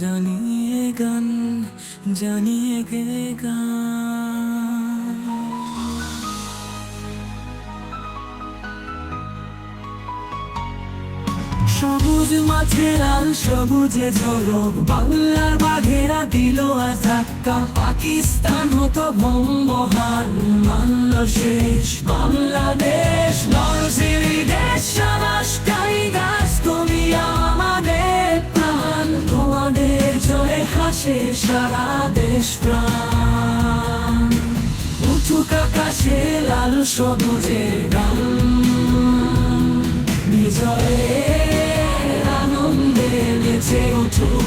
জানিয়ে গান, জানিয়ে গে গান। সবুজ মাঠে লাল সবুজে ঝলক বাংলার বাঘেরা দিল আর ধাক্কা। পাকিস্তান হতো বঙ্গহার, মানল শেষ বাংলাদেশ। হাসে সারা দেশ প্রাণ। উঁচুক আকাশে লাল সবুজে গান। বিজয়ে আনন্দে নেচে উঠুক